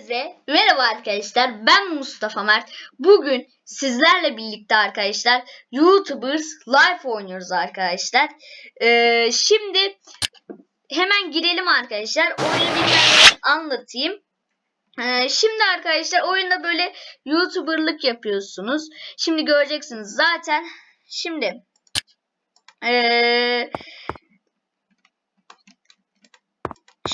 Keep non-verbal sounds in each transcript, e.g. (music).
Hepinize merhaba arkadaşlar. Ben Mustafa Mert. Bugün sizlerle birlikte arkadaşlar YouTubers Life oynuyoruz arkadaşlar. Ee, şimdi hemen girelim arkadaşlar. Oyunu bilmeyenlere anlatayım. Ee, şimdi arkadaşlar oyunda böyle YouTuber'lık yapıyorsunuz. Şimdi göreceksiniz zaten. Şimdi ee,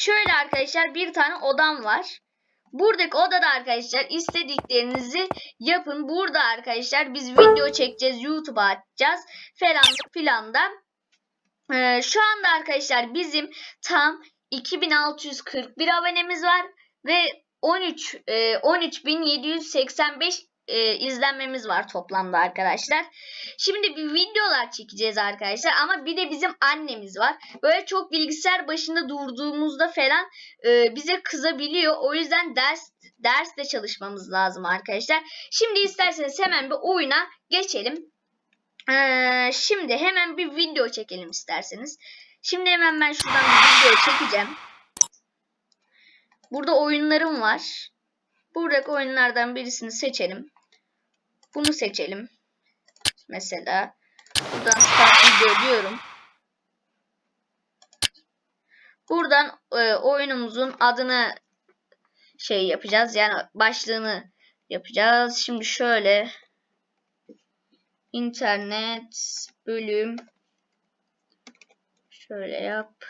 şöyle arkadaşlar bir tane odam var. Buradaki odada arkadaşlar istediklerinizi yapın. Burada arkadaşlar biz video çekeceğiz. YouTube'a atacağız. Falan filan da. Ee, şu anda arkadaşlar bizim tam 2641 abonemiz var. Ve 13 e, 13785 e, izlenmemiz var toplamda arkadaşlar. Şimdi bir videolar çekeceğiz arkadaşlar ama bir de bizim annemiz var. Böyle çok bilgisayar başında durduğumuzda falan e, bize kızabiliyor. O yüzden ders dersle çalışmamız lazım arkadaşlar. Şimdi isterseniz hemen bir oyuna geçelim. Ee, şimdi hemen bir video çekelim isterseniz. Şimdi hemen ben şuradan bir video çekeceğim. Burada oyunlarım var. Buradaki oyunlardan birisini seçelim. Bunu seçelim. Mesela buradan start video diyorum. Buradan e, oyunumuzun adını şey yapacağız. Yani başlığını yapacağız. Şimdi şöyle internet bölüm şöyle yap.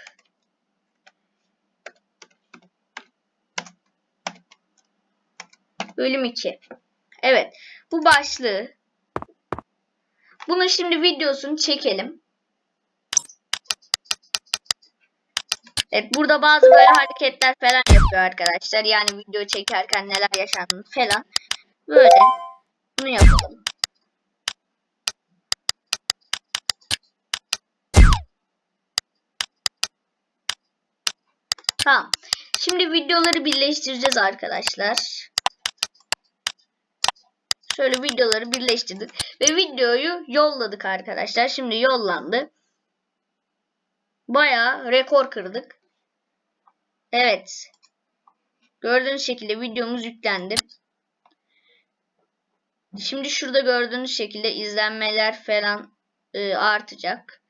Bölüm 2. Evet. Bu başlığı. Bunun şimdi videosunu çekelim. Evet burada bazı böyle hareketler falan yapıyor arkadaşlar. Yani video çekerken neler yaşandı falan. Böyle. Bunu yapalım. Tamam. Şimdi videoları birleştireceğiz arkadaşlar. Şöyle videoları birleştirdik. Ve videoyu yolladık arkadaşlar. Şimdi yollandı. Bayağı rekor kırdık. Evet. Gördüğünüz şekilde videomuz yüklendi. Şimdi şurada gördüğünüz şekilde izlenmeler falan e, artacak.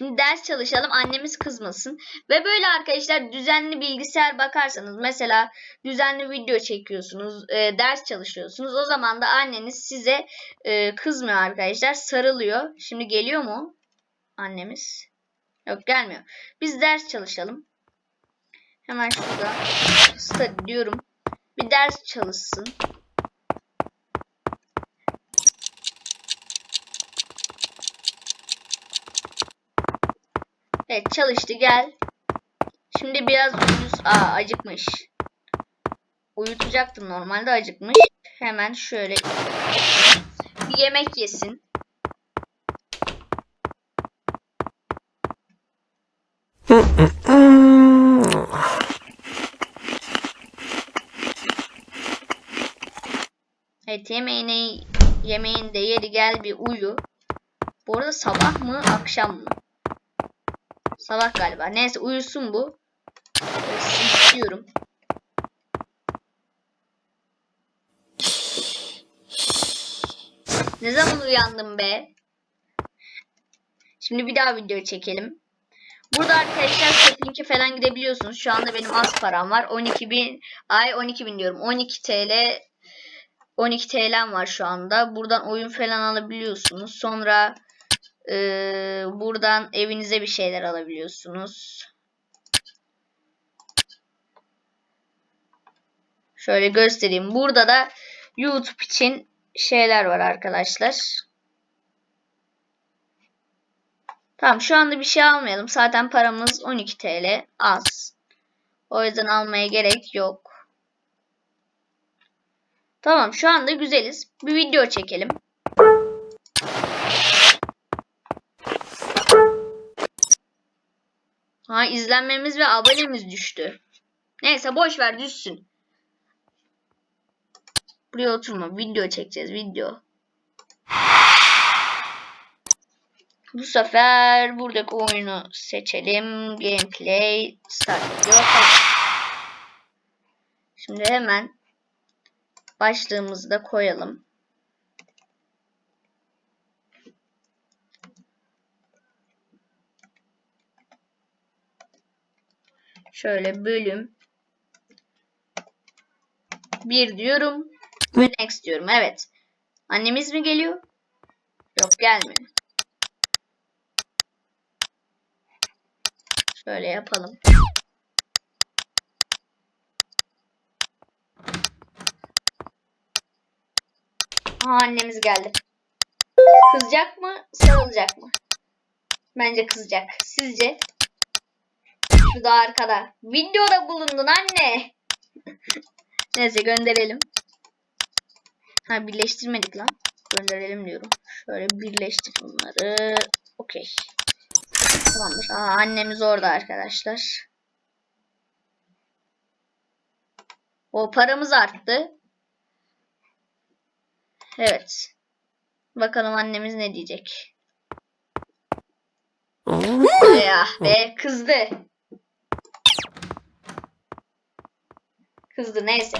Şimdi ders çalışalım annemiz kızmasın. Ve böyle arkadaşlar düzenli bilgisayar bakarsanız mesela düzenli video çekiyorsunuz, e, ders çalışıyorsunuz. O zaman da anneniz size e, kızmıyor arkadaşlar sarılıyor. Şimdi geliyor mu annemiz? Yok gelmiyor. Biz ders çalışalım. Hemen şurada diyorum. Bir ders çalışsın. Evet çalıştı gel. Şimdi biraz uyuz. Aa acıkmış. Uyutacaktım normalde acıkmış. Hemen şöyle bir yemek yesin. Evet yemeğini yemeğinde yeri gel bir uyu. Bu arada sabah mı akşam mı? Sabah galiba. Neyse uyusun bu. İstiyorum. Ne zaman uyandım be? Şimdi bir daha video çekelim. Burada arkadaşlar Shopping'e falan gidebiliyorsunuz. Şu anda benim az param var. 12 bin, ay 12 bin diyorum. 12 TL 12 TL'm var şu anda. Buradan oyun falan alabiliyorsunuz. Sonra buradan evinize bir şeyler alabiliyorsunuz. Şöyle göstereyim. Burada da YouTube için şeyler var arkadaşlar. Tamam şu anda bir şey almayalım. Zaten paramız 12 TL az. O yüzden almaya gerek yok. Tamam şu anda güzeliz. Bir video çekelim. Ha izlenmemiz ve abonemiz düştü. Neyse boş ver düşsün. Buraya oturma. Video çekeceğiz. Video. Bu sefer buradaki oyunu seçelim. Gameplay start diyor. Şimdi hemen başlığımızı da koyalım. Şöyle bölüm. Bir diyorum. Ve next diyorum. Evet. Annemiz mi geliyor? Yok gelmiyor. Şöyle yapalım. Aa, annemiz geldi. Kızacak mı? Sarılacak mı? Bence kızacak. Sizce? Şu da arkada. Videoda bulundun anne. (laughs) Neyse gönderelim. Ha birleştirmedik lan. Gönderelim diyorum. Şöyle birleştir bunları. Okey. Tamamdır. Aa, annemiz orada arkadaşlar. O paramız arttı. Evet. Bakalım annemiz ne diyecek. ya be kızdı. Kızdı neyse.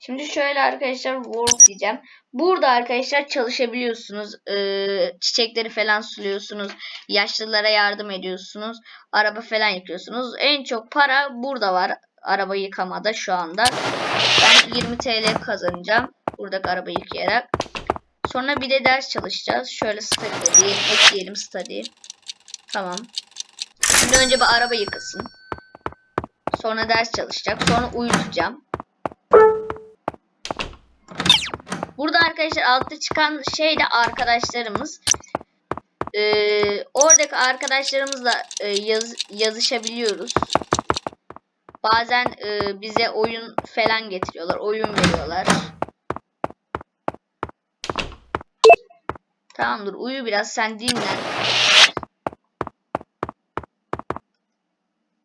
Şimdi şöyle arkadaşlar work diyeceğim. Burada arkadaşlar çalışabiliyorsunuz. Ee, çiçekleri falan suluyorsunuz. Yaşlılara yardım ediyorsunuz. Araba falan yıkıyorsunuz. En çok para burada var. Araba yıkamada şu anda. Ben 20 TL kazanacağım. Buradaki araba yıkayarak. Sonra bir de ders çalışacağız. Şöyle study diyelim. Ekleyelim study. Tamam. Şimdi önce bir araba yıkasın. Sonra ders çalışacak. Sonra uyutacağım. Arkadaşlar altta çıkan şey de arkadaşlarımız. Ee, oradaki arkadaşlarımızla e, yaz, yazışabiliyoruz. Bazen e, bize oyun falan getiriyorlar. Oyun veriyorlar. Tamamdır. Uyu biraz sen dinlen.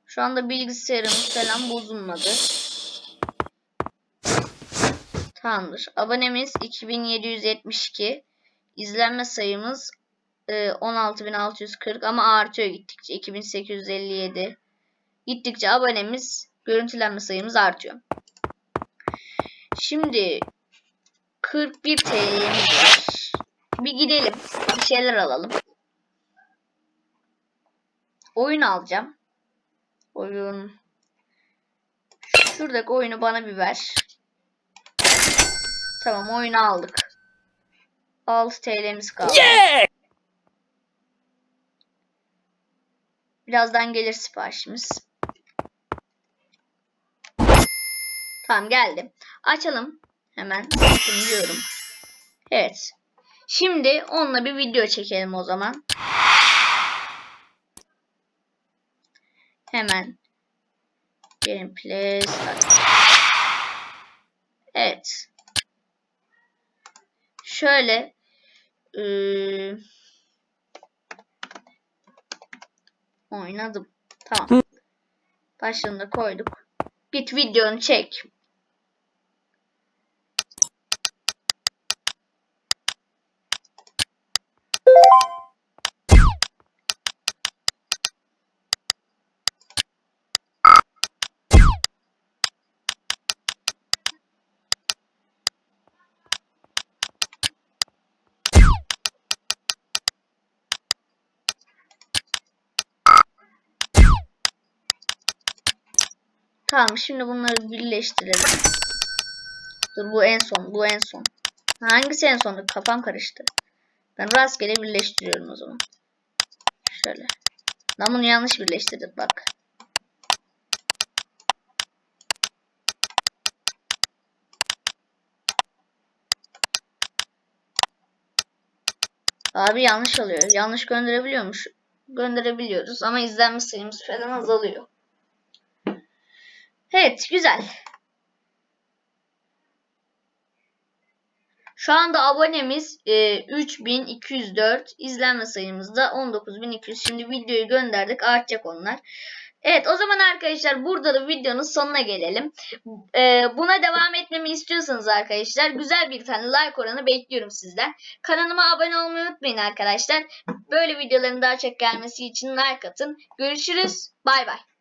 Şu anda bilgisayarımız falan bozulmadı. Tamamdır. Abonemiz 2772. İzlenme sayımız e, 16640 ama artıyor gittikçe 2857. Gittikçe abonemiz görüntülenme sayımız artıyor. Şimdi 41 TL'miz var. Bir gidelim. Bir şeyler alalım. Oyun alacağım. Oyun. Şuradaki oyunu bana bir ver. Tamam oyunu aldık. 6 TL'miz kaldı. Yeah! Birazdan gelir siparişimiz. Tamam geldi. Açalım. Hemen diyorum. Evet. Şimdi onunla bir video çekelim o zaman. Hemen gameplay start. Evet. Şöyle ıı, oynadım. Tamam. Başlığını koyduk. Bit videonu çek. Tamam şimdi bunları birleştirelim. Dur bu en son bu en son. Hangisi en sondu? Kafam karıştı. Ben rastgele birleştiriyorum o zaman. Şöyle. Ben bunu yanlış birleştirdim bak. Abi yanlış oluyor. Yanlış gönderebiliyormuş. Gönderebiliyoruz ama izlenme sayımız falan azalıyor. Evet güzel. Şu anda abonemiz e, 3204. izlenme sayımız da 19200. Şimdi videoyu gönderdik. Artacak onlar. Evet o zaman arkadaşlar burada da videonun sonuna gelelim. Ee, buna devam etmemi istiyorsanız arkadaşlar güzel bir tane like oranı bekliyorum sizden. Kanalıma abone olmayı unutmayın arkadaşlar. Böyle videoların daha çok gelmesi için like atın. Görüşürüz. Bay bay.